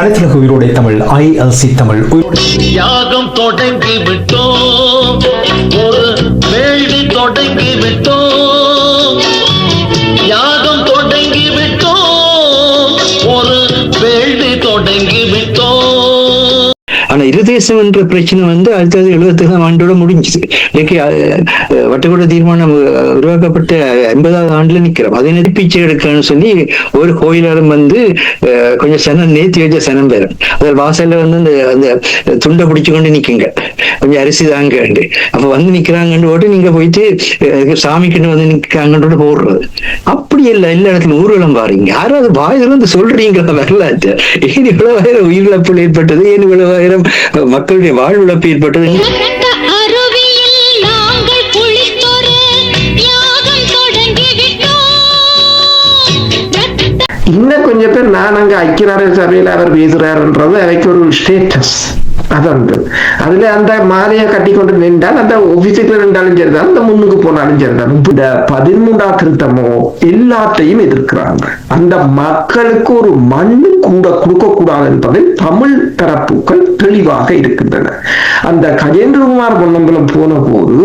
அனைத்துலக உயிரோடை தமிழ் ஐஎல்சி தமிழ். யாகம் தொடங்கி விட்டோம் ஒரு வேள்வி தொடங்கி விட்டோம் ஆனா இருதேசம் என்ற பிரச்சனை வந்து ஆயிரத்தி தொள்ளாயிரத்தி எழுபத்தேழாம் ஆண்டோட முடிஞ்சுது. இன்னைக்கு வட்டக்கூட தீர்மானம் உருவாக்கப்பட்ட ஐம்பதாவது ஆண்டுல நிக்கிறோம். அதை நடிப்பிச்சை எடுக்கணும்னு சொல்லி ஒரு கோயிலாரும் வந்து கொஞ்சம் சனம் நேத்தி வச்ச சனம் பேரும் அதில் வாசல்ல வந்து அந்த அந்த துண்டை பிடிச்சு கொண்டு நிக்குங்க. கொஞ்சம் அரிசி தாங்கண்டு. அப்ப வந்து நிக்கிறாங்கன்னு போட்டு நீங்க போயிட்டு சாமி சாமிக்கிட்ட வந்து நிக்கிறாங்கன்னு போடுறது. அப்படி இல்லை எல்லா இடத்துல ஊர்வலம் பாருங்க. யாரும் அது வாயிலிருந்து சொல்றீங்களா வரலாற்று? ஏன் இவ்வளவு ஆயிரம் உயிரிழப்புகள் ஏற்பட்டது? ஏன் இவ்வளவு ஆயிரம் மக்களுடைய வாழ்விழப்பு ஏற்பட்டது. இன்னும் கொஞ்சம் பேர் நான் அங்க ஐக்கிய நாடு சபையில் அவர் பேசுறாருன்றது அவைக்கு ஒரு ஸ்டேட்டஸ் அதுண்டு அதுல அந்த மாலையை கட்டி கொண்டு நின்றால் அந்த ஒபிசிக்கல நின்றாலும் சரிதான் அந்த முன்னுக்கு போனாலும் சரிதான். இந்த பதிமூன்றாம் திருத்தமோ எல்லாத்தையும் எதிர்க்கிறாங்க. அந்த மக்களுக்கு ஒரு மண்ணு கூட கொடுக்க கூடாது என்பதில் தமிழ் தரப்புகள் தெளிவாக இருக்கின்றன. அந்த கஜேந்திரகுமார் பொன்னம்பலம் போன போது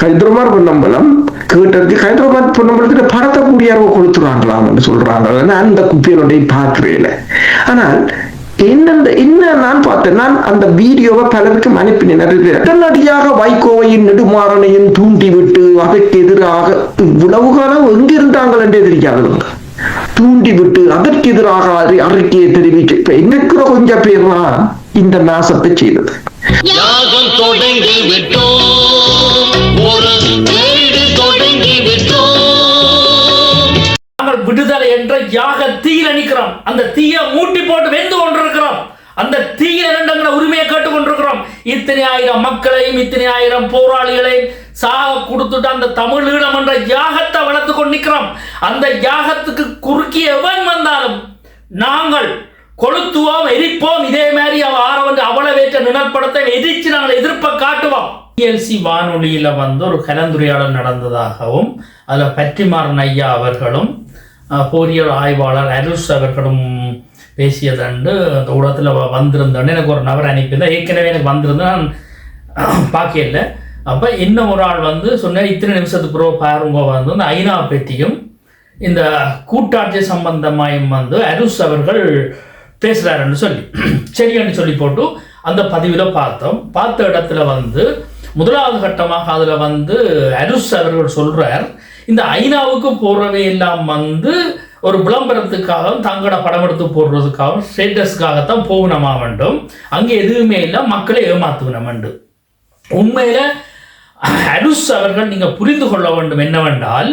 கஜேந்திரகுமார் பொன்னம்பலம் கேட்டதுக்கு ஹைதராபாத் பொன்னம்பலத்துல படத்தை கூடியாரோ என்று சொல்றாங்க. அந்த குப்பியனுடைய பார்க்கிறேன் ஆனால் என்னென்ன என்ன நான் பார்த்தேன்? நான் அந்த வீடியோவை பலருக்கும் அனுப்பினேன். உடனடியாக வைகோவையும் நெடுமாறனையும் தூண்டிவிட்டு அதற்கு எதிராக இவ்வளவு காலம் எங்க இருந்தாங்கள் என்றே தெரியாதவங்க தூண்டிவிட்டு அதற்கு எதிராக அறிக்கையை தெரிவிச்சு இப்ப என்னக்குற கொஞ்சம் பேர் தான் இந்த நாசத்தை செய்தது. யாகம் தொடங்கி விட்டோம். ஒரு தொடங்கி விட்டோம். விடுதலை என்ற யாக தீயில நிற்கிறோம் அந்த தீயை மூட்டி போட்டு வெந்து கொண்டிருக்கிறோம். அந்த தீயில இரண்டங்களை உரிமையை கேட்டுக் கொண்டிருக்கிறோம். இத்தனை ஆயிரம் மக்களையும் இத்தனை ஆயிரம் போராளிகளையும் சாக கொடுத்துட்டு அந்த தமிழீழம் என்ற யாகத்தை வளர்த்து கொண்டு நிற்கிறோம் அந்த யாகத்துக்கு குறுக்கி எவன் வந்தாலும் நாங்கள் கொளுத்துவோம் எரிப்போம். இதே மாதிரி அவ ஆரவன் அவளவேற்ற நிழற்படத்தை எரிச்சு நாங்கள் எதிர்ப்பை காட்டுவோம். டிஎல்சி வானொலியில வந்து ஒரு கலந்துரையாடல் நடந்ததாகவும் அதில் பற்றிமாறன் ஐயா அவர்களும் பொறியியல் ஆய்வாளர் அருஸ் அவர்களும் பேசியதண்டு அந்த ஊடகத்தில் வந்திருந்தோன்னு எனக்கு ஒரு நபர் அனுப்பியிருந்தேன் ஏற்கனவே எனக்கு வந்திருந்து நான் பார்க்கல அப்போ இன்னும் ஒரு ஆள் வந்து சொன்னார் இத்தனை நிமிஷத்துக்கு பிறகு பாருங்க வந்து அந்த ஐநா பற்றியும் இந்த கூட்டாட்சி சம்பந்தமாயும் வந்து அருஷ் அவர்கள் பேசுகிறாருன்னு சொல்லி சரியான்னு சொல்லி போட்டு அந்த பதிவில் பார்த்தோம். பார்த்த இடத்துல வந்து முதலாவது கட்டமாக அதில் வந்து அருஷ் அவர்கள் சொல்கிறார் இந்த ஐநாவுக்கு போடுறவை எல்லாம் வந்து ஒரு விளம்பரத்துக்காகவும் தங்களோட படம் எடுத்து போடுறதுக்காகவும் ஸ்டேட்டஸ்க்காகத்தான் போகணுமா வேண்டும். அங்கே எதுவுமே இல்லை மக்களை ஏமாத்துவினம் வேண்டும். உண்மையில அருஸ் அவர்கள் நீங்கள் புரிந்து கொள்ள வேண்டும் என்னவென்றால்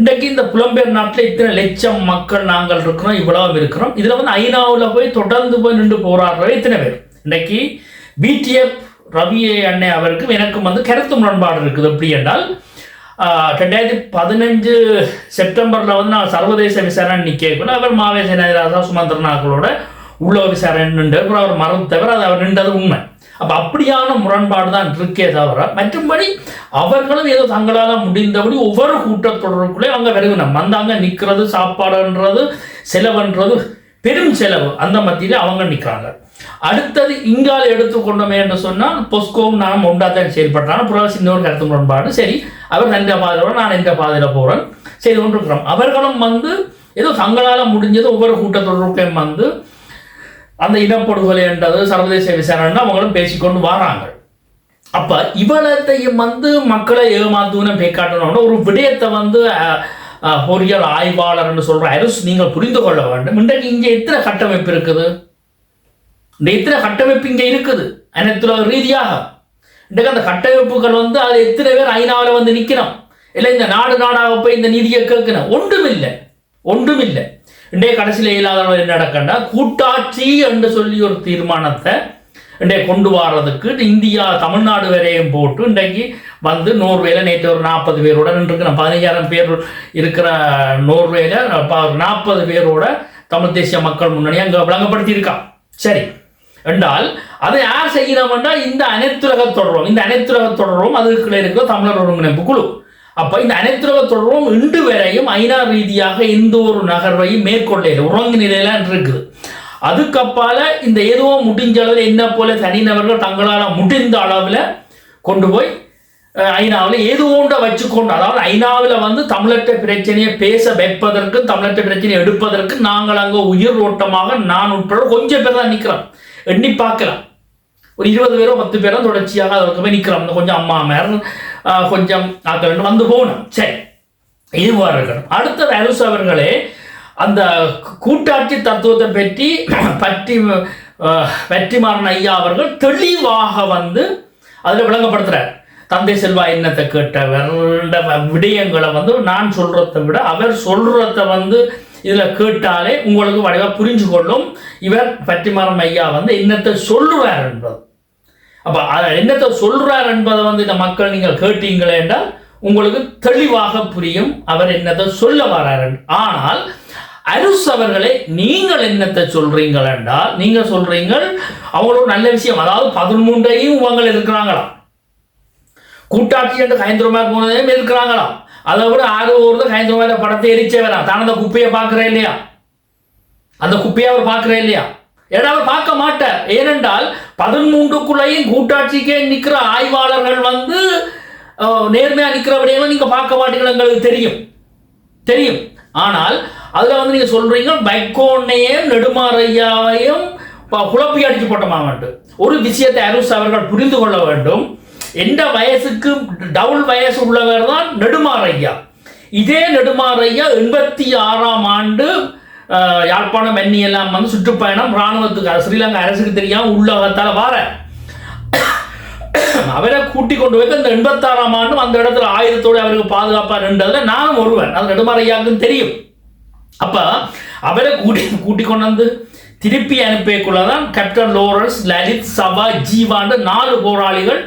இன்றைக்கு இந்த புலம்பெயர் நாட்டில் இத்தனை லட்சம் மக்கள் நாங்கள் இருக்கிறோம் இவ்வளவு இருக்கிறோம். இதில் வந்து ஐநாவில் போய் தொடர்ந்து போய் நின்று போராடுறவை இத்தனை பேர். இன்றைக்கு பிடிஎஃப் ரவி அண்ணே அவருக்கும் எனக்கும் வந்து கருத்து முரண்பாடு இருக்குது. எப்படி என்றால் ரெண்டாயிரத்தி பதினஞ்சு செப்டம்பரில் வந்து நான் சர்வதேச விசாரணை நிற்கக்குள்ள அவர் மாவேச ராஜா சுமந்திரநாக்களோட உள்ள விசாரணை அவர் மறுத்தவர் அது அவர் நின்றது உண்மை. அப்போ அப்படியான முரண்பாடு தான் இருக்கே தவிர மற்றும்படி அவர்களும் ஏதோ தங்களால் முடிந்தபடி ஒவ்வொரு கூட்டத்தொடருக்குள்ளே அவங்க வருகணும் வந்தாங்க நிற்கிறது சாப்பாடுன்றது செலவுன்றது பெரும் செலவு. அந்த மத்தியில அவங்க நிற்கிறாங்க அடுத்தது இங்கால எடுத்துக்கொண்டோமே என்று சொன்னால் பொஸ்கோவும் நானும் ஒன்றாத்தான் செயல்பட்டான புறவாசி இன்னொரு கருத்து முரண்பாடு சரி அவர் இந்த பாதையில் நான் இந்த பாதையில் போறேன். சரி கொண்டிருக்கிறோம் அவர்களும் வந்து ஏதோ தங்களால் முடிஞ்சது ஒவ்வொரு கூட்டத்தொடருக்கையும் வந்து அந்த இடப்படுகொலை என்றது சர்வதேச விசாரணை அவங்களும் பேசிக்கொண்டு வராங்க. அப்ப இவ்வளத்தையும் வந்து மக்களை ஏமாத்துவன பேக்காட்டணும்னா ஒரு விடயத்தை வந்து பொறியியல் ஆய்வாளர்னு சொல்ற அரசு நீங்கள் புரிந்து கொள்ள வேண்டும். இன்றைக்கு இங்கே எத்தனை கட்டமைப்பு இருக்குது? இந்த இத்தனை கட்டமைப்பு இங்கே இருக்குது? அனைத்துல ரீதியாக. இன்றைக்கு அந்த கட்டமைப்புகள் வந்து அது எத்தனை பேர் ஐநாவில் வந்து நிற்கணும்? இல்லை இந்த நாடு நாடாக போய் இந்த நீதியை கேட்கணும்? ஒன்றும் இல்லை ஒன்றும் இல்லை இன்றைய கடைசியில் இயலாதவர்கள் என்ன நடக்கண்டா? கூட்டாட்சி என்று சொல்லி ஒரு தீர்மானத்தை இன்றைய கொண்டு வர்றதுக்கு இந்தியா தமிழ்நாடு வரையும் போட்டு இன்றைக்கு வந்து நோர்வேல நேற்று ஒரு நாற்பது பேரோட நின்றுருக்கு பதினஞ்சாயிரம் பேர் இருக்கிற நோர்வேல நாற்பது பேரோட தமிழ் தேசிய மக்கள் முன்னணி அங்கே விளங்கப்படுத்தியிருக்கான் சரி. என்றால் அதை யார் செய்கிறோம் என்றால் இந்த அனைத்துலக தொடரும். இந்த அனைத்துலக தொடரும் அதுக்குள்ளே இருக்கிற தமிழர் ஒருங்கிணைப்பு குழு. அப்போ இந்த அனைத்துலக தொடரும் இன்று வரையும் ஐநா ரீதியாக எந்த ஒரு நகர்வையும் மேற்கொள்ள உறங்கு நிலையில இருக்குது. அதுக்கப்பால இந்த ஏதோ முடிஞ்ச அளவில் என்ன போல தனிநபர்கள் தங்களால் முடிந்த அளவில் கொண்டு போய் ஐநாவில் ஏதோ ஒன்றை வச்சுக்கொண்டு அதாவது ஐநாவில் வந்து தமிழற்ற பிரச்சனையை பேச வைப்பதற்கு தமிழற்ற பிரச்சனையை எடுப்பதற்கு நாங்கள் அங்கே உயிர் ஓட்டமாக நான் உட்பட கொஞ்சம் பேர் தான் நிற்கிறோம். எண்ணி பார்க்கலாம். ஒரு இருபது பேரோ பத்து பேரோ தொடர்ச்சியாக அதற்கு போய் நிற்கிறோம் கொஞ்சம் அம்மா மேர் கொஞ்சம் கொஞ்சம் வேண்டும் வந்து போகணும். சரி. இது இருக்கணும். அடுத்தது அரசு அவர்களே அந்த கூட்டாட்சி தத்துவத்தை பற்றி பற்றி வெற்றிமாறன் ஐயா அவர்கள் தெளிவாக வந்து அதில் விளங்கப்படுத்துகிறார் தந்தை செல்வா என்னத்தை கேட்டவர்கள விடயங்களை வந்து நான் சொல்கிறத விட அவர் சொல்றத வந்து இதில் கேட்டாலே உங்களுக்கு வடிவாக புரிஞ்சு கொள்ளும் இவர் பட்டிமரம் ஐயா வந்து என்னத்தை சொல்லுவார் என்பது. அப்போ என்னத்தை சொல்றார் என்பதை வந்து இந்த மக்கள் நீங்கள் கேட்டீங்களே என்றால் உங்களுக்கு தெளிவாக புரியும் அவர் என்னத்தை சொல்ல வரார் என்று. ஆனால் அருஸ் அவர்களே நீங்கள் என்னத்தை சொல்றீங்கள் என்றால் நீங்க சொல்றீங்கள் அவங்களோட நல்ல விஷயம் அதாவது பதிமூன்றையும் உங்கள் இருக்கிறாங்களாம். கூட்டாட்சி என்று ஹைந்தரமார் போனதையும் இருக்கிறாங்களாம். அதை விட ஆறு ஒரு ஹைந்தரமார படத்தை எரிச்சே வேணாம். தான் அந்த குப்பையை பார்க்குறேன் இல்லையா? அந்த குப்பையை அவர் பார்க்குறேன் இல்லையா? ஏன்னா அவர் பார்க்க மாட்டார். ஏனென்றால் பதிமூன்றுக்குள்ளேயும் கூட்டாட்சிக்கே நிற்கிற ஆய்வாளர்கள் வந்து நேர்மையாக நேர்மையா நிற்கிறபடியெல்லாம் நீங்கள் பார்க்க மாட்டீங்களா எங்களுக்கு தெரியும். தெரியும். ஆனால் அதில் வந்து நீங்கள் சொல்கிறீங்க பைக்கோனையும் நெடுமாறையாவையும் குழப்பி அடிச்சு வேண்டும் ஒரு விஷயத்தை அரசு அவர்கள் புரிந்து கொள்ள வேண்டும். எந்த வயசுக்கு டவுன் வயசு உள்ளவர் தான் நெடுமாறையா இதே நெடுமாறையா எண்பத்தி ஆறாம் ஆண்டு யாழ்ப்பாணம் எண்ணி எல்லாம் வந்து சுற்றுப்பயணம் இராணுவத்துக்கு ஸ்ரீலங்கா அரசுக்கு தெரியாமல் உள்ளகத்தால் வார. அவரை கூட்டி கொண்டு போய் இந்த எண்பத்தாறாம் ஆண்டும் அந்த இடத்துல ஆயுதத்தோடு அவருக்கு பாதுகாப்பாக நின்றதுல நானும் ஒருவன். அது நெடுமறையாக்கும் தெரியும். அப்போ அவரை கூட்டி கூட்டி கொண்டு வந்து திருப்பி அனுப்பியக்குள்ளதான் கேப்டன் லோரன்ஸ் லலித் சபா ஜீவாண்டு நாலு போராளிகள்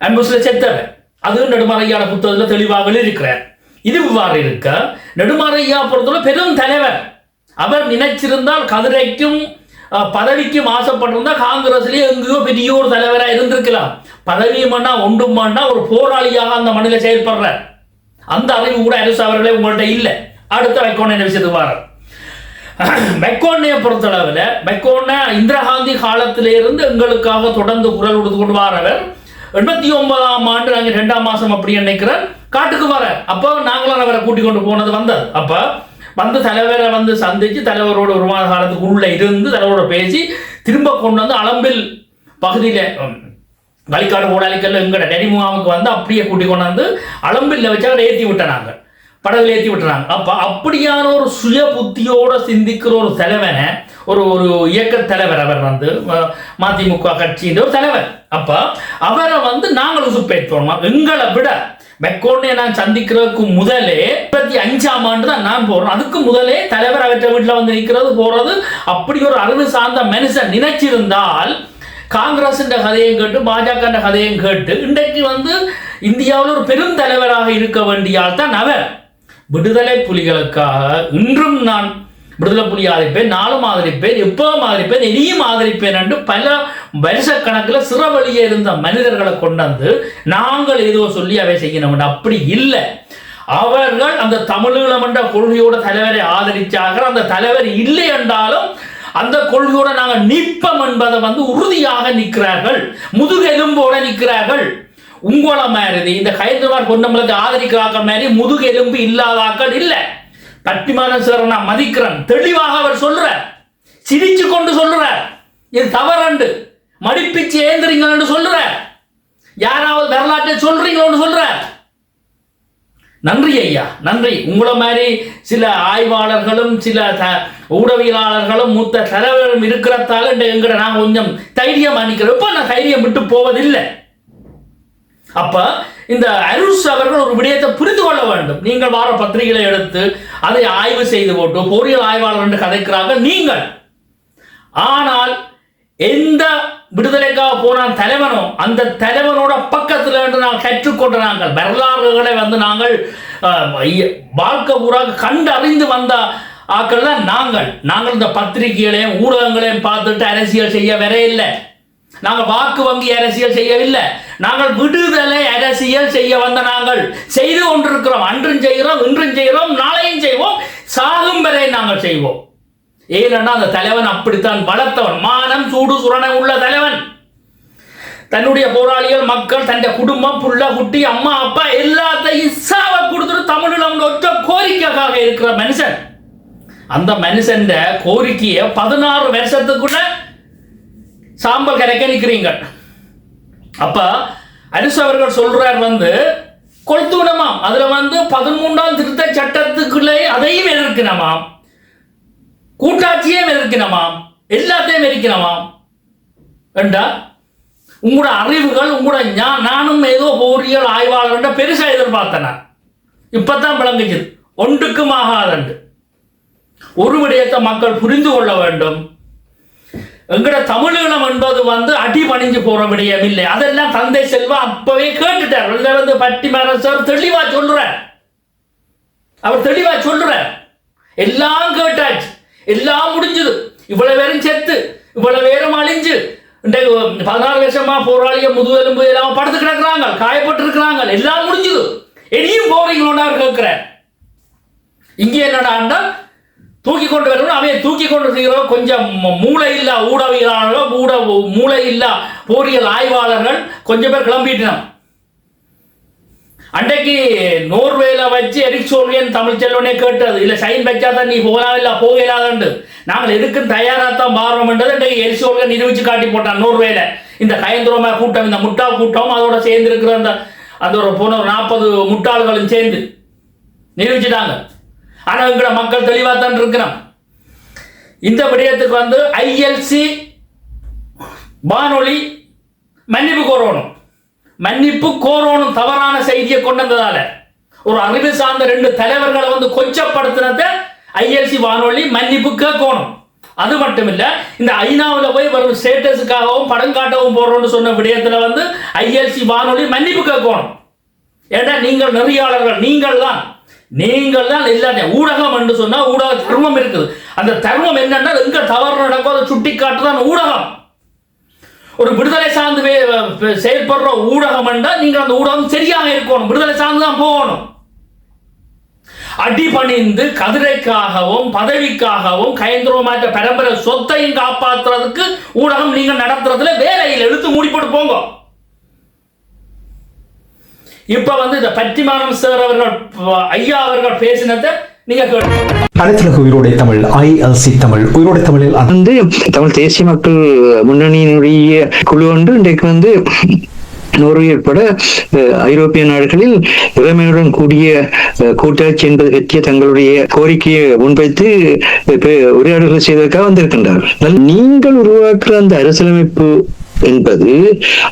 அன்புஸ்ல செத்தவர் அது நெடுமறையான புத்தகத்தில் தெளிவாக இருக்கிறார் இது இவ்வாறு இருக்க நெடுமறையா பொறுத்தவரை பெரும் தலைவர். அவர் நினைச்சிருந்தால் கதிரைக்கும் பதவிக்கும் ஆசைப்பட்டிருந்தா காங்கிரஸ்லேயே எங்கேயோ பெரிய ஒரு தலைவராக இருந்திருக்கலாம். பதவியுமன்னா ஒன்றுமாண்டா ஒரு போராளியாக அந்த மண்ணில் செயல்படுறார். அந்த அறிவு கூட அரசு அவர்களே உங்கள்கிட்ட இல்லை. அடுத்த வைக்கோன விஷயத்துக்கு வாரம் மெக்கோன்னையை பொறுத்தளவில் மெக்கோன்னை இந்திரா காந்தி காலத்திலிருந்து எங்களுக்காக தொடர்ந்து குரல் கொடுத்து கொண்டு வாரவர் எண்பத்தி ஒன்பதாம் ஆண்டு நாங்கள் ரெண்டாம் மாசம் அப்படி நினைக்கிறேன் காட்டுக்கு வர. அப்போ நாங்களும் அவரை கூட்டிக் கொண்டு போனது வந்தது. அப்போ வந்து தலைவரை வந்து சந்திச்சு தலைவரோட ஒரு மாத காலத்துக்கு உள்ள இருந்து தலைவரோட பேசி திரும்ப கொண்டு வந்து அளம்பில் பகுதியில் வழிகாடு ஓடாளிக்கல்ல எங்கட நெறிமுகாமுக்கு வந்து அப்படியே கூட்டி கொண்டாந்து அலம்பில்ல வச்சு அவரை ஏற்றி விட்டாங்க படகுல ஏற்றி விட்டுறாங்க. அப்ப அப்படியான ஒரு சுய புத்தியோட சிந்திக்கிற ஒரு தலைவனை ஒரு ஒரு இயக்க தலைவர் அவர் வந்து மதிமுக கட்சியின் ஒரு தலைவர். அப்ப அவரை வந்து நாங்கள் உசுப்பேற்றோம். எங்களை விட மெக்கோனை நான் சந்திக்கிறதுக்கு முதலே முப்பத்தி அஞ்சாம் ஆண்டு தான் நான் போறேன் அதுக்கு முதலே தலைவர் அவற்றை வீட்டில் வந்து நிற்கிறது போறது. அப்படி ஒரு அறிவு சார்ந்த மனுஷன் நினைச்சிருந்தால் காங்கிரஸ் கதையும் கேட்டு பாஜக கதையும் கேட்டு இன்றைக்கு வந்து இந்தியாவில் ஒரு பெரும் தலைவராக இருக்க வேண்டியால் தான் அவர் விடுதலை புலிகளுக்காக இன்றும் நான் விடுதலை புலி ஆதரிப்பேன் நாளும் ஆதரிப்பேன் எப்பவும் ஆதரிப்பேன் இனியும் ஆதரிப்பேன் என்று பல வருஷக்கணக்கில் சிறவழியே இருந்த மனிதர்களை கொண்டாந்து நாங்கள் ஏதோ சொல்லி அவை செய்யணும் அப்படி இல்லை. அவர்கள் அந்த தமிழீழம் என்ற கொள்கையோட தலைவரை ஆதரிச்சார்கள். அந்த தலைவர் இல்லை என்றாலும் அந்த கொள்கையோட நாங்கள் நிற்பம் என்பதை வந்து உறுதியாக நிற்கிறார்கள். முதுகெலும்போட நிற்கிறார்கள். உங்களை மாதிரி இந்த ஹைதராபாத் பொன்னம்பலத்தை ஆதரிக்கிறாக்கள் மாதிரி முதுகெலும்பு இல்லாதாக்கள் இல்லை. பட்டிமான சார் நான் மதிக்கிறேன். தெளிவாக அவர் சொல்றார். சிரிச்சு கொண்டு சொல்றார். இது தவறண்டு. மடிப்பிச்சு ஏந்திரிங்கன்னு சொல்றார். யாராவது வரலாற்றை சொல்றீங்களோன்னு சொல்றார். நன்றி ஐயா நன்றி. உங்களை மாதிரி சில ஆய்வாளர்களும் சில த ஊடகவியலாளர்களும் மூத்த தலைவர்களும் இருக்கிறதால இந்த எங்களை நான் கொஞ்சம் தைரியம் அணிக்கிறேன். இப்போ நான் தைரியம் விட்டு போவதில்லை? அப்ப இந்த அருஷ் அவர்கள் ஒரு விடயத்தை புரிந்து கொள்ள வேண்டும். நீங்கள் வார பத்திரிகைகளை எடுத்து அதை ஆய்வு செய்து போட்டு பொறியியல் ஆய்வாளர் என்று கதைக்கிறாங்க நீங்கள். ஆனால் எந்த விடுதலைக்காக போனான் தலைவனோ அந்த தலைவனோட பக்கத்தில் இருந்து நாங்கள் கற்றுக்கொண்ட நாங்கள் வரலாறுகளை வந்து நாங்கள் வாழ்க்கை பூரா கண்டறிந்து வந்த ஆக்கள் தான் நாங்கள். நாங்கள் இந்த பத்திரிகைகளையும் ஊடகங்களையும் பார்த்துட்டு அரசியல் செய்ய வர இல்லை நாங்கள் வாக்கு வங்கி அரசியல் செய்யவில்லை. நாங்கள் விடுதலை அரசியல் செய்ய வந்த நாங்கள். செய்து கொண்டிருக்கிறோம். அன்றும் செய்கிறோம் இன்றும் செய்கிறோம் நாளையும் செய்வோம் சாகும் வரை நாங்கள் செய்வோம். ஏனென்னா அந்த தலைவன் அப்படித்தான் வளர்த்தவன் மானம் சூடு சுரணை உள்ள தலைவன். தன்னுடைய போராளிகள் மக்கள் தன்னுடைய குடும்பம் புள்ள குட்டி அம்மா அப்பா எல்லாத்தையும் சாவ கொடுத்துட்டு தமிழில் ஒற்ற கோரிக்கைக்காக இருக்கிற மனுஷன். அந்த மனுஷன் கோரிக்கையை பதினாறு வருஷத்துக்குள்ள சாம்பல் கரைக்க நிற்கிறீங்க அப்ப அரிசு அவர்கள் சொல்றார் வந்து கொளுத்து விடமாம் அதுல வந்து பதிமூன்றாம் திருத்த சட்டத்துக்குள்ளே அதையும் எதிர்க்கணுமாம் கூட்டாட்சியே எதிர்க்கணுமாம் எல்லாத்தையும் எதிர்க்கணுமாம் ஏண்டா உங்களோட அறிவுகள் உங்களோட ஞா- நானும் ஏதோ போரியல் ஆய்வாளர் பெருசாக எதிர்பார்த்தன. இப்போ இப்பதான் விளங்குச்சு ஒன்றுக்கும் ஆகாதண்டு ஒரு விடயத்தை மக்கள் புரிந்து கொள்ள வேண்டும். எங்கட தமிழீழம் என்பது வந்து அடி பணிஞ்சு போற விடயம் இல்லை. அதெல்லாம் தந்தை செல்வா அப்பவே கேட்டுட்டார். இதுல வந்து பட்டிமன்ற சார் தெளிவா சொல்றார். அவர் தெளிவா சொல்றார். எல்லாம் கேட்டாச்சு. எல்லாம் முடிஞ்சது. இவ்வளவு பேரும் செத்து இவ்வளவு பேரும் அழிஞ்சு இன்றைக்கு பதினாறு லட்சமா போராளிய முதுகெலும்பு எல்லாம் படுத்து கிடக்குறாங்க காயப்பட்டு இருக்கிறாங்க எல்லாம் முடிஞ்சது. இனியும் போறீங்களோன்னு அவர் இங்கே என்னடாண்டா தூக்கி கொண்டு வரணும் அவையை தூக்கி கொண்டு செய்கிறோம் கொஞ்சம் மூளை இல்லா ஊடகவியலாளர்கள் ஊட மூளை இல்லா போரியல் ஆய்வாளர்கள் கொஞ்சம் பேர் கிளம்பிட்டோம் அன்றைக்கு நோர்வேல வச்சு எரிக் சோழியன் தமிழ் செல்வனே கேட்டது இல்லை சைன் வச்சா தான் நீ போகலாம் இல்லை போகலாதண்டு. நாங்கள் எதுக்கும் தயாராத்தான் அன்றைக்கு எரிக் எரிசோழியன் நிரூபிச்சு காட்டி போட்டான் நோர்வேல. இந்த கயந்திரமா கூட்டம் இந்த முட்டா கூட்டம் அதோட சேர்ந்து இருக்கிற அந்த அந்த ஒரு போன ஒரு நாற்பது முட்டாள்களும் சேர்ந்து நிரூபிச்சுட்டாங்க. ஆனால் எங்களை மக்கள் தெளிவாக தான் இருக்கிறோம். இந்த விடயத்துக்கு வந்து ஐஎல்சி வானொலி மன்னிப்பு கோரணும். மன்னிப்பு கோரணும் தவறான செய்தியை கொண்டு வந்ததால. ஒரு அறிவு சார்ந்த ரெண்டு தலைவர்களை வந்து கொச்சப்படுத்தினத ஐஎல்சி வானொலி மன்னிப்பு கேட்கணும். அது மட்டும் இல்லை இந்த ஐநாவில் போய் வரும் ஸ்டேட்டஸுக்காகவும் படம் காட்டவும் போடுறோம்னு சொன்ன விடயத்தில் வந்து ஐஎல்சி வானொலி மன்னிப்பு கேட்கணும். ஏன்னா நீங்கள் நெறியாளர்கள் நீங்கள் தான் நீங்கள் தான் எல்லாத்தையும் ஊடகம் என்று சொன்னால் ஊடக தர்மம் இருக்குது. அந்த தர்மம் என்னன்னா எங்க தவறு நடக்கும் அதை சுட்டி காட்டுதான் ஊடகம். ஒரு விடுதலை சார்ந்து செயல்படுற ஊடகம் என்றால் நீங்கள் அந்த ஊடகம் சரியாக இருக்கணும். விடுதலை சார்ந்து தான் போகணும். அடிபணிந்து கதிரைக்காகவும் பதவிக்காகவும் கயந்திரமாற்ற பரம்பரை சொத்தையும் காப்பாற்றுறதுக்கு ஊடகம் நீங்க நடத்துறதுல வேலையில் எடுத்து மூடிப்பட்டு போங்க. இப்ப வந்து இந்த பட்டிமானம் சார் அவர்கள் ஐயா அவர்கள் பேசினதை அனைத்துலக உயிரோடை தமிழ் ஐஎல்சி தமிழ் உயிரோடை தமிழில் அந்த வந்து தமிழ் தேசிய மக்கள் முன்னணியினுடைய குழு ஒன்று இன்றைக்கு வந்து நோர்வே உட்பட அஹ், ஐரோப்பிய நாடுகளில் இளமையுடன் கூடிய கூட்டாட்சி என்பது பற்றிய தங்களுடைய கோரிக்கையை முன்வைத்து உரையாடல்கள் செய்வதற்காக வந்திருக்கின்றார்கள். நீங்கள் உருவாக்குற அந்த அரசியலமைப்பு என்பது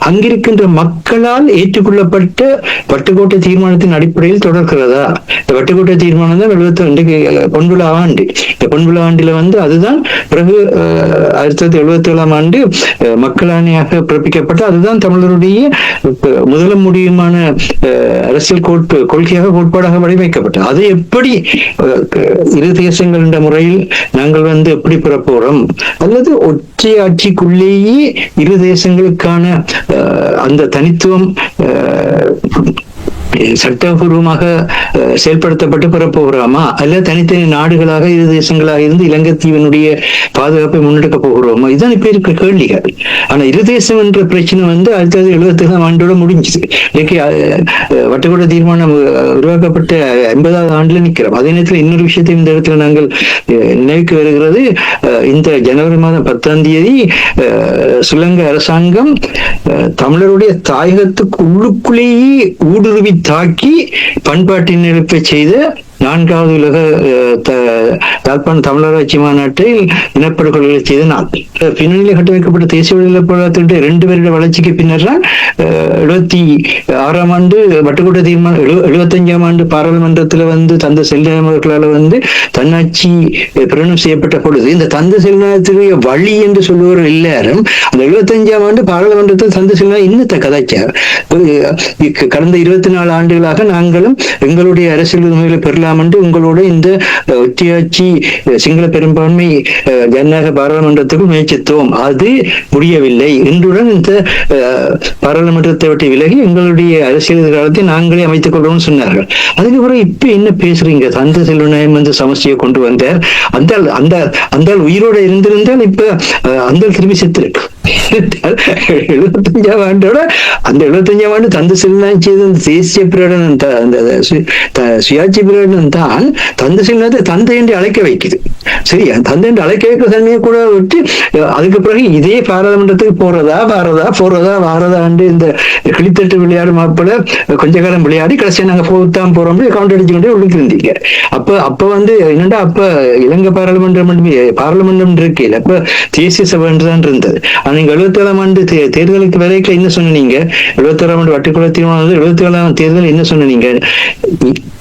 அங்கிருக்கின்ற மக்களால் ஏற்றுக்கொள்ளப்பட்ட வட்டுக்கோட்டை தீர்மானத்தின் அடிப்படையில் தொடர்கிறதா? இந்த வட்டுக்கோட்டை தீர்மானம் தான் எழுபத்தி ரெண்டுக்கு பொன்விழா ஆண்டு. இந்த பொன்விழா ஆண்டில வந்து அதுதான் பிறகு ஆயிரத்தி தொள்ளாயிரத்தி எழுபத்தி ஏழாம் ஆண்டு அஹ், மக்கள் பிறப்பிக்கப்பட்ட அதுதான் தமிழருடைய முதல முடியுமான அஹ், அரசியல் கோட்பு கொள்கையாக கோட்பாடாக வடிவமைக்கப்பட்டது. அது எப்படி இரு தேசங்கள் என்ற முறையில் நாங்கள் வந்து எப்படி பிறப்போறோம்? அல்லது ஒற்றை ஆட்சிக்குள்ளேயே இரு தேசங்களுக்கான அந்த தனித்துவம் அஹ், சட்டபூர்வமாக செயல்படுத்தப்பட்டு பெறப்போகிறோமா? அல்ல தனித்தனி நாடுகளாக இரு தேசங்களாக இருந்து இலங்கை தீவினுடைய பாதுகாப்பை முன்னெடுக்க போகிறோமா? இதுதான் இப்ப இருக்கிற கேள்விகள். ஆனா இரு தேசம் என்ற பிரச்சனை வந்து ஆயிரத்தி தொள்ளாயிரத்தி எழுபத்தி ஏழாம் ஆண்டோட முடிஞ்சுது. இன்னைக்கு வட்டக்கூட தீர்மானம் உருவாக்கப்பட்ட ஐம்பதாவது ஆண்டுல நிக்கிறோம். அதே நேரத்தில் இன்னொரு விஷயத்தையும் இந்த இடத்துல நாங்கள் நினைவுக்கு வருகிறது. அஹ், இந்த ஜனவரி மாதம் பத்தாம் தேதி அஹ், அரசாங்கம் அஹ், தமிழருடைய தாயகத்துக்கு உள்ளுக்குள்ளேயே ஊடுருவி தாக்கி பண்பாட்டின் எழுப்பை செய்த நான்காவது உலக த- யாழ்ப்பாண தமிழராட்சி மாநாட்டில் இனப்படுகொலைகளை செய்த நாள் பின்னணியில் கட்டமைக்கப்பட்ட தேசிய விடுதலை போராட்டத்தினுடைய ரெண்டு பேருடைய வளர்ச்சிக்கு பின்னர் தான் எழுபத்தி ஆறாம் ஆண்டு வட்டுக்கோட்டை தீர்மானம் எழுபத்தஞ்சாம் ஆண்டு பாராளுமன்றத்தில் வந்து தந்த செல்வம் அவர்களால் வந்து தன்னாட்சி பிரணம் பிரகடனம் செய்யப்பட்ட பொழுது இந்த தந்த செல்வத்தினுடைய வழி என்று சொல்லுவோர் எல்லாரும் அந்த எழுபத்தஞ்சாம் ஆண்டு பாராளுமன்றத்தில் தந்த செல்வம் இன்னத்த கதாச்சார். இ- கடந்த இருபத்தி நாலு ஆண்டுகளாக நாங்களும் எங்களுடைய அரசியல் உரிமைகளை பெறலாம் செய்யலாம் என்று உங்களோட இந்த அஹ், சிங்கள பெரும்பான்மை ஜனநாயக பாராளுமன்றத்துக்கு முயற்சித்தோம். அது முடியவில்லை. இன்றுடன் இந்த பாராளுமன்றத்தை விட்டு விலகி எங்களுடைய அரசியல் எதிர்காலத்தை நாங்களே அமைத்துக் கொள்வோம்னு சொன்னார்கள். அதுக்கப்புறம் இப்ப என்ன பேசுறீங்க? தந்த செல்வநாயம் வந்து சமஸ்டியை கொண்டு வந்தார். அந்த அந்த அந்த உயிரோட இருந்திருந்தால் இப்ப அந்த ஆள் திரும்பி செத்துருக்கு எழுபத்தஞ்சாம் ஆண்டோட அந்த எழுபத்தஞ்சாம் ஆண்டு தந்த செல்வநாயம் செய்த அந்த தேசிய பிரகடனம் அந்த சுயாட்சி பிரகடனம் தான் தந்த செல்வநாயத்தை தந்தை என்று அழைக்க வைக்குது. சரியா தந்தை என்று அழைக்க வைக்கிற தன்மையை கூட விட்டு அதுக்கு பிறகு இதே பாராளுமன்றத்துக்கு போறதா வாரதா போறதா வாரதாண்டு இந்த கிளித்தட்டு விளையாடு மாப்பிள கொஞ்ச காலம் விளையாடி கடைசியா நாங்க போத்தான் போறோம் கவுண்ட் அடிச்சு கொண்டே உள்ளுக்கு இருந்தீங்க. அப்ப அப்ப வந்து என்னடா அப்ப இலங்கை பாராளுமன்றம் பாராளுமன்றம் இருக்கல அப்ப தேசிய சபை இருந்தது. நீங்க எழுபத்தி ஏழாம் ஆண்டு தே- தேர்தலுக்கு வரைக்கும் என்ன சொன்னீங்க? எழுபத்தி ஏழாம் ஆண்டு வட்டுக்குழு தீர்மானம் எழுபத்தி ஏழாம் தேர்தல் என்ன சொன்னீங்க?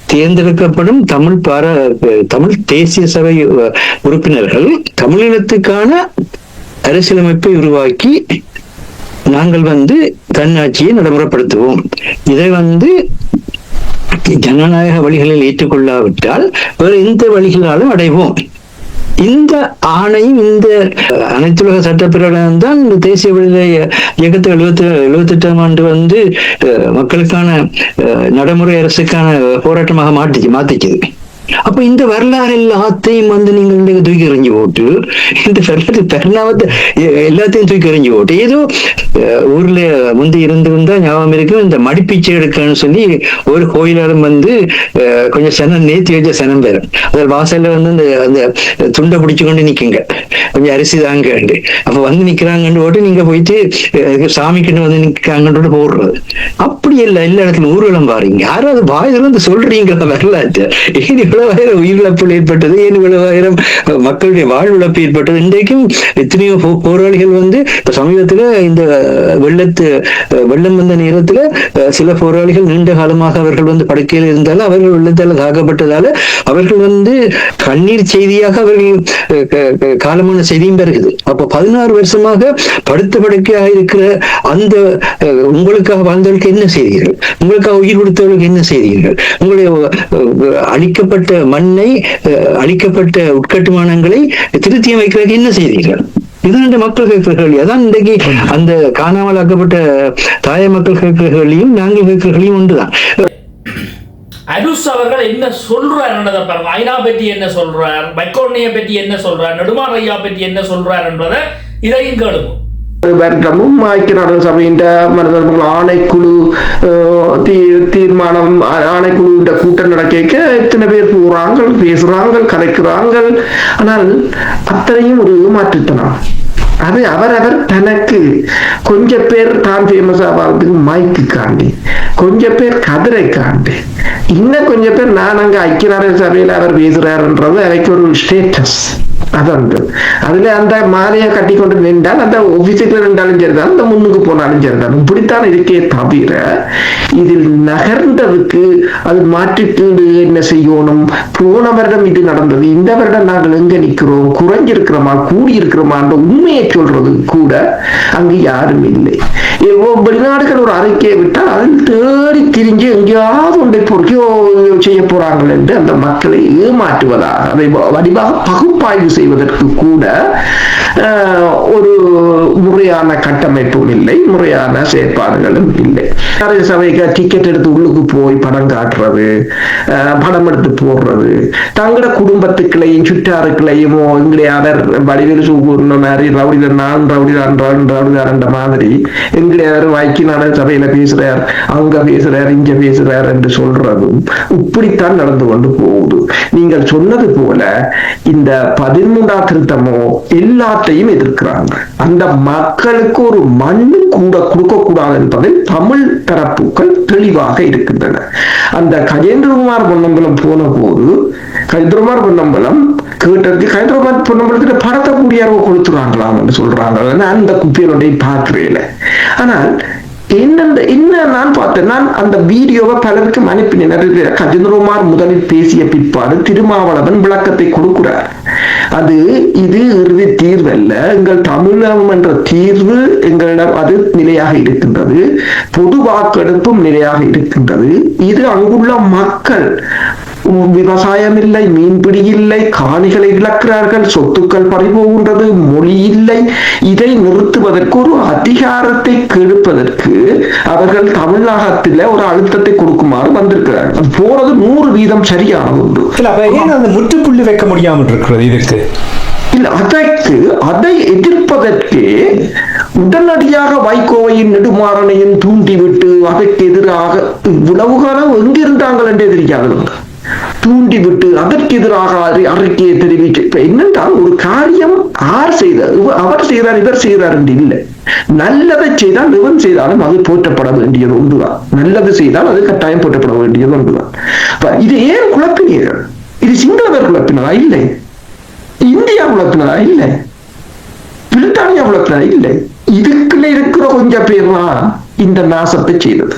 தேர்ந்தெடுக்கப்படும் தமிழ் பாரா தமிழ் தேசிய சபை உறுப்பினர்கள் தமிழினத்துக்கான அரசியலமைப்பை உருவாக்கி நாங்கள் வந்து தன்னாட்சியை நடைமுறைப்படுத்துவோம். இதை வந்து ஜனநாயக வழிகளில் ஏற்றுக்கொள்ளாவிட்டால் வேறு எந்த வழிகளாலும் அடைவோம். இந்த ஆணையும் இந்த அஹ், அனைத்துலக சட்டப்பிரகடனம் தான் இந்த தேசிய விடுதலை இயக்கத்தை எழுபத்தி எழுபத்தி எட்டாம் ஆண்டு வந்து அஹ், மக்களுக்கான அஹ், நடைமுறை அரசுக்கான போராட்டமாக மாட்டிச்சு மாத்திக்குது அப்ப இந்த வரலாறு எல்லாத்தையும் வந்து நீங்கள் இன்றைக்கு தூக்கி எறிஞ்சு போட்டு இந்த வரலாற்று பரிணாமத்தை எல்லாத்தையும் தூக்கி எறிஞ்சு போட்டு ஏதோ ஊர்ல ஊர்ல முந்தி இருந்திருந்தா ஞாபகம் இருக்கும் இந்த மடிப்பிச்சை எடுக்கணும்னு சொல்லி ஒரு கோயிலாலும் வந்து கொஞ்சம் சனம் நேத்தி வச்ச சனம் பேரும் அதில் வாசல்ல வந்து அந்த அந்த துண்டை பிடிச்சு கொண்டு நிக்குங்க. கொஞ்சம் அரிசி தாங்கண்டு. அப்ப வந்து நிக்கிறாங்கன்னு போட்டு நீங்க போயிட்டு சாமி கிட்ட வந்து நிக்கிறாங்கன்னு போடுறது. அப்படி இல்லை எல்லா இடத்துல ஊர்வலம் பாருங்க. யாராவது அது வாயிலிருந்து சொல்றீங்களா வரலாற்று? இவ்வளவாயிரம் உயிரிழப்புகள் ஏற்பட்டது ஏன் இவ்வளவாயிரம் மக்களுடைய வாழ்விழப்பு ஏற்பட்டது? இன்றைக்கும் எத்தனையோ போராளிகள் வந்து இப்ப சமீபத்துல இந்த வெள்ளத்து வெள்ளம் வந்த நேரத்துல சில போராளிகள் நீண்ட காலமாக அவர்கள் வந்து படுக்கையில் இருந்தாலும் அவர்கள் வெள்ளத்தால் தாக்கப்பட்டதால அவர்கள் வந்து கண்ணீர் செய்தியாக அவர்கள் காலமான செய்தியும் பெறுகிறது அப்ப பதினாறு வருஷமாக படுத்த படுக்கையாக இருக்கிற அந்த உங்களுக்காக வாழ்ந்தவர்களுக்கு என்ன செய்தீர்கள்? உங்களுக்காக உயிர் கொடுத்தவர்களுக்கு என்ன செய்தீர்கள்? உங்களுடைய அழிக்கப்பட்ட அழிக்கப்பட்ட மண்ணை அழிக்கப்பட்ட உட்கட்டுமானங்களை திருத்தி அமைக்கிறதுக்கு என்ன செய்தீர்கள்? இதுதான் இந்த மக்கள் கேட்கிற கேள்வி அதான் இன்றைக்கு அந்த காணாமல் ஆக்கப்பட்ட தாய மக்கள் கேட்கிற கேள்வியும் நாங்கள் கேட்கிற கேள்வியும் ஒன்றுதான். அனுஸ் அவர்கள் என்ன சொல்றாருன்றதை பாருங்க. ஐநா பற்றி என்ன சொல்றார்? பைக்கோன்னைய பற்றி என்ன சொல்றார்? நெடுமாறையா பற்றி என்ன சொல்றார் என்றதை இதையும் கேளுங்க. வருடமும் ஐக்கிய நாடுகள் சபையின் ஆணைக்குழு தீர்மானம் ஆணைக்குழு கூட்டம் நடக்க எத்தனை பேர் போறாங்க பேசுறாங்க கலைக்கிறாங்க ஆனால் அத்தனையும் ஒரு ஏமாற்றுத்தனம். அது அவரவர் தனக்கு கொஞ்ச பேர் தான் ஃபேமஸ் ஆகிறதுக்கு மைக்கு காண்டி கொஞ்ச பேர் கதிரை காண்டி. இன்னும் கொஞ்ச பேர் நான் அங்க ஐக்கிய நாடுகள் சபையில் அவர் பேசுறாருன்றது அவைக்கு ஒரு ஸ்டேட்டஸ் அதுண்டு அதுல அந்த மாலையை கட்டி கொண்டு நின்றால் அந்த ஆபீஸுக்குள்ள நின்றாலும் சரிதான் அந்த முன்னுக்கு போனாலும் சரிதான் இப்படித்தான் இருக்கே தவிர இதில் நகர்ந்ததுக்கு அது மாற்றிட்டு என்ன செய்யணும் போன வருடம் இது நடந்தது இந்த வருடம் நாங்கள் எங்க நிற்கிறோம் குறைஞ்சிருக்கிறோமா கூடியிருக்கிறோமா என்ற உண்மையை சொல்றதுக்கு கூட அங்கு யாரும் இல்லை வெளிநாடுகள் ஒரு அறிக்கையை விட்டால் அதில் தேடி திரிஞ்சு எங்கேயாவது ஒன்றை பொறுக்கியோ செய்ய போறாங்கள் என்று அந்த மக்களை ஏமாற்றுவதாக அதை வடிவாக பகுப்பாய்வு செய்வதற்கு கூட ஒரு முறையான கட்டமைப்பும் இல்லை முறையான செயற்பாடுகளும் இல்லை. அரசு சபைக்கு டிக்கெட் எடுத்து உள்ளுக்கு போய் படம் காட்டுறது ஆஹ், படம் எடுத்து போடுறது தங்களோட குடும்பத்துக்களையும் சுற்றாருக்களையும் எங்களுடைய அவர் வடிவேலு சுகுர்ன மாதிரி ரவுடிதான் நான் ரவுடிதான் மாதிரி எங்க அவர் வாய்க்கு நாட சபையில பேசுறார் அங்க பேசுறார் இங்க பேசுறார் என்று சொல்றதும் இப்படித்தான் நடந்து கொண்டு போகுது. நீங்கள் சொன்னது போல இந்த பதிமூன்றாம் திருத்தமோ எல்லாத்தையும் எதிர்க்கிறாங்க. அந்த மக்களுக்கு ஒரு மண்ணு கூட கொடுக்க கூடாது என்பதில் தமிழ் தரப்புகள் தெளிவாக இருக்கின்றன. அந்த கஜேந்திரகுமார் பொன்னம்பலம் போன போது கஜேந்திரகுமார் பொன்னம்பலம் கேட்டதுக்கு ஹைதராபாத் பொன்னம்பலத்துல படத்தை கூடியாரோ கொடுத்துறாங்களாம் என்று சொல்றாங்க. அந்த குப்பியனுடைய பார்க்கிறேன் ஆனால் என்ன என்ன நான் பார்த்தேன்? நான் அந்த வீடியோவை பலருக்கும் அனுப்பினேன் கஜேந்திரகுமார் முதலில் பேசிய பிற்பாடு திருமாவளவன் விளக்கத்தை கொடுக்கிறார். அது இது இறுதி தீர்வல்ல. எங்கள் தமிழகம் என்ற தீர்வு எங்களிடம் அது நிலையாக இருக்கின்றது. பொது வாக்கெடுப்பும் நிலையாக இருக்கின்றது. இது அங்குள்ள மக்கள் விவசாயம் இல்லை மீன்பிடி இல்லை காணிகளை இழக்கிறார்கள் சொத்துக்கள் பறிபோகின்றது மொழி இல்லை. இதை நிறுத்துவதற்கு ஒரு அதிகாரத்தை கெடுப்பதற்கு அவர்கள் தமிழகத்தில் ஒரு அழுத்தத்தை கொடுக்குமாறு வந்திருக்கிறார்கள். அது போறது நூறு வீதம் அப்ப ஏன் அந்த முற்றுப்புள்ளி வைக்க முடியாமல் இருக்கிறது இதுக்கு இல்ல அதற்கு அதை எதிர்ப்பதற்கு உடனடியாக வைகோவையும் நெடுமாறனையும் தூண்டிவிட்டு அதற்கு எதிராக இவ்வளவு காலம் எங்கிருந்தாங்கள் என்றே தெரியாது தூண்டிவிட்டு அதற்கு எதிராக அறிக்கையை தெரிவிக்க. இப்ப என்னென்றால் ஒரு காரியம்? யார் செய்தார். அவர் செய்தார் இவர் செய்தார் என்று இல்லை. நல்லதை செய்தால் இவன் செய்தாலும் அது போற்றப்பட வேண்டியது ஒன்றுதான் நல்லது செய்தால் அது கட்டாயம் போற்றப்பட வேண்டியது ஒன்றுதான் இது ஏன் குழப்பினீர்கள்? இது சிங்களவர் குழப்பினதா? இல்லை. இந்தியா குழப்பினதா? இல்லை. பிரித்தானியா குழப்பினதா? இல்லை. இதுக்குள்ள இருக்கிற கொஞ்சம் பேர் தான் இந்த நாசத்தை செய்தது.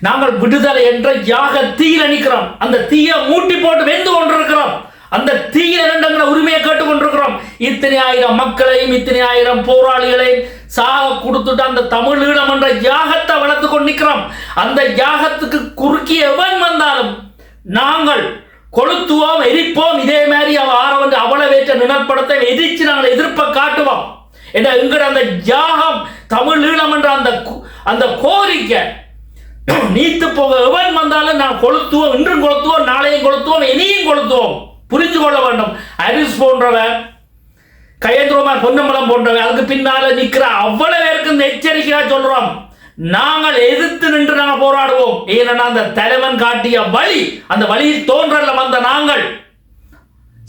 நாங்கள் விடுதலை என்ற யாக தீயில நிற்கிறோம். அந்த தீயை மூட்டி போட்டு வெந்து கொண்டிருக்கிறோம். அந்த தீய இரண்டங்களை உரிமையை கேட்டுக் கொண்டிருக்கிறோம் இத்தனை ஆயிரம் மக்களையும் இத்தனை ஆயிரம் போராளிகளையும் சாக கொடுத்துட்டு அந்த தமிழீழம் என்ற யாகத்தை வளர்த்து கொண்டிருக்கிறோம் அந்த யாகத்துக்கு குறுக்கி எவன் வந்தாலும் நாங்கள் கொளுத்துவோம் எரிப்போம். இதே மாதிரி அவ ஆரவன் அவளவேற்ற நினைப்படத்தை எரிச்சு நாங்கள் எதிர்ப்பை காட்டுவோம். என்ன எங்கட அந்த யாகம் தமிழீழம் என்ற அந்த கு- அந்த கோரிக்கை நீத்து போக எவன் வந்தாலும் நான் கொளுத்துவோம் இன்றும் கொளுத்துவோம் நாளையும் கொளுத்துவோம் இனியும் கொளுத்துவோம். புரிஞ்சு கொள்ள வேண்டும். அரிஸ் போன்றவன் கையேந்திரமார் பொன்னம்பலம் போன்றவன் அதுக்கு பின்னால நிற்கிற அவ்வளவு பேருக்கு இந்த எச்சரிக்கையா சொல்றோம். நாங்கள் எதிர்த்து நின்று நாங்கள் போராடுவோம். ஏன்னா அந்த தலைவன் காட்டிய வழி அந்த வழியில் தோன்றல வந்த நாங்கள்.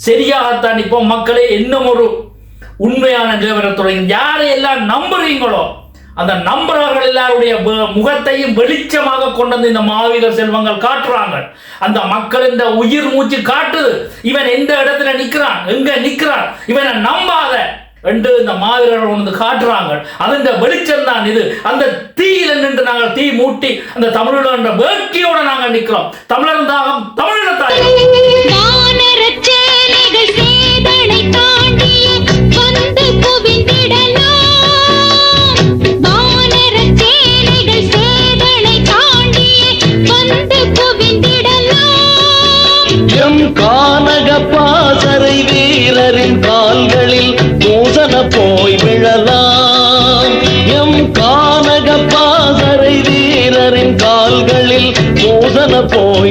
சரியாகத்தான் நிற்போம். மக்களே இன்னும் ஒரு உண்மையான நிலவரத்துடன் யாரை எல்லாம் நம்புறீங்களோ அந்த நம்புறவர்கள் எல்லாருடைய முகத்தையும் வெளிச்சமாக கொண்டு வந்து இந்த மாவீரர் செல்வங்கள் காட்டுறாங்க. அந்த மக்கள் இந்த உயிர் மூச்சு காட்டுது. இவன் எந்த இடத்துல நிக்கிறான்? எங்க நிற்கிறான் இவனை நம்பாத. என்று இந்த மாவீரர்கள் ஒன்று காட்டுறாங்க. அது இந்த வெளிச்சம் தான் இது. அந்த தீயில நின்று நாங்கள் தீ மூட்டி அந்த தமிழர் என்ற வேட்கையோட நாங்கள் நிற்கிறோம் தமிழர் தாகம் தமிழர் போய் விழலாம்